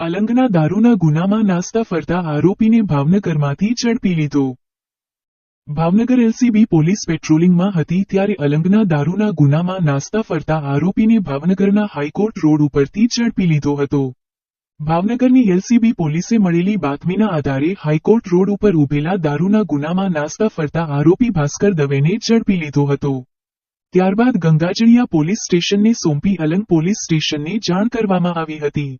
અલંગના દારૂના ગુનામાં નાસ્તા ફરતા આરોપીને ભાવનગરમાંથી ઝડપી લીધો. ભાવનગર એલસીબી પોલીસ પેટ્રોલિંગમાં હતી ત્યારે અલંગના દારૂના ગુનામાં નાસ્તા ફરતા આરોપીને ભાવનગરના હાઈકોર્ટ રોડ ઉપરથી ઝડપી લીધો હતો. ભાવનગરની એલસીબી પોલીસે મળેલી બાતમીના આધારે હાઈકોર્ટ રોડ ઉપર ઉભેલા દારૂના ગુનામાં નાસ્તા ફરતા આરોપી ભાસ્કર દવેને ઝડપી લીધો હતો. ત્યારબાદ ગંગાજળિયા પોલીસ સ્ટેશનને સોંપી અલંગ પોલીસ સ્ટેશનને જાણ કરવામાં આવી હતી.